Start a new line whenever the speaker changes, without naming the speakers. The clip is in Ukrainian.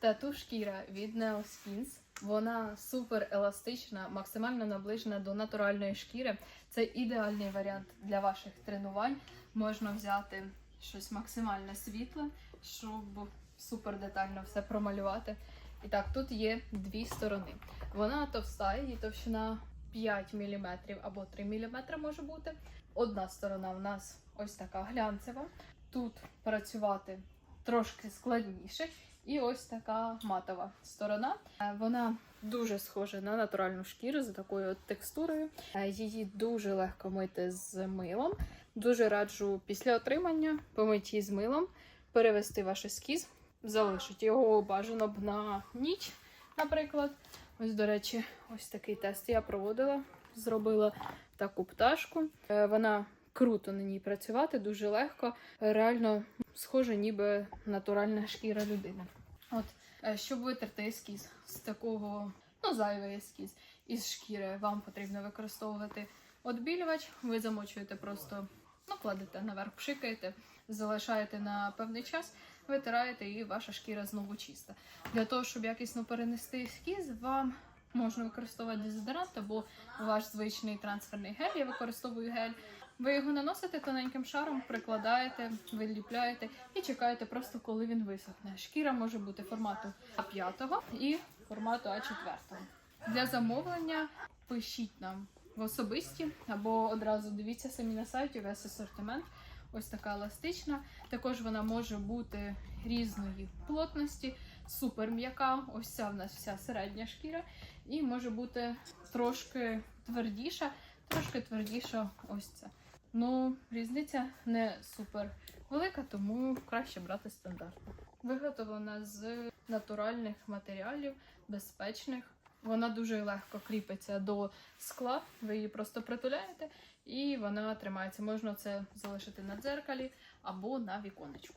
Тату шкіра від Neoskins. Вона супер еластична, максимально наближена до натуральної шкіри. Це ідеальний варіант для ваших тренувань. Можна взяти щось максимально світле, щоб супер детально все промалювати. І так, тут є дві сторони. Вона товста, її товщина 5 мм або 3 мм може бути. Одна сторона в нас ось така глянцева. Тут працювати трошки складніше. І ось така матова сторона. Е, Вона дуже схожа на натуральну шкіру з такою от текстурою. Е, Її дуже легко мити з милом. Дуже раджу після отримання помити її з милом, перевести ваш ескіз, залишити його бажано б на ніч, наприклад. Ось, до речі, ось такий тест я проводила. Зробила таку пташку. Е, Вона круто на ній працювати, дуже легко. Реально схоже, ніби натуральна шкіра людини. От, е, щоб витерти ескіз з такого, ну, зайвий ескіз із шкіри, вам потрібно використовувати отбілювач. Ви замочуєте просто, ну, кладете наверх, пшикаєте, залишаєте на певний час, витираєте, і ваша шкіра знову чиста. Для того, щоб якісно перенести ескіз, вам можна використовувати дезодорант або ваш звичний трансферний гель. Я використовую гель. Ви його наносите тоненьким шаром, прикладаєте, виліпляєте і чекаєте просто, коли він висохне. Шкіра може бути формату А5 і формату А4. Для замовлення пишіть нам в особисті або одразу дивіться самі на сайті весь асортимент. Ось така еластична. Також вона може бути різної плотності, супер м'яка. Ось ця в нас вся середня шкіра, і може бути трошки твердіша, трошки твердіша ось ця. Ну, різниця не супер велика, тому краще брати стандартну. Виготовлена з натуральних матеріалів, безпечних. Вона дуже легко кріпиться до скла. Ви її просто притуляєте, і вона тримається. Можна це залишити на дзеркалі або на віконечку.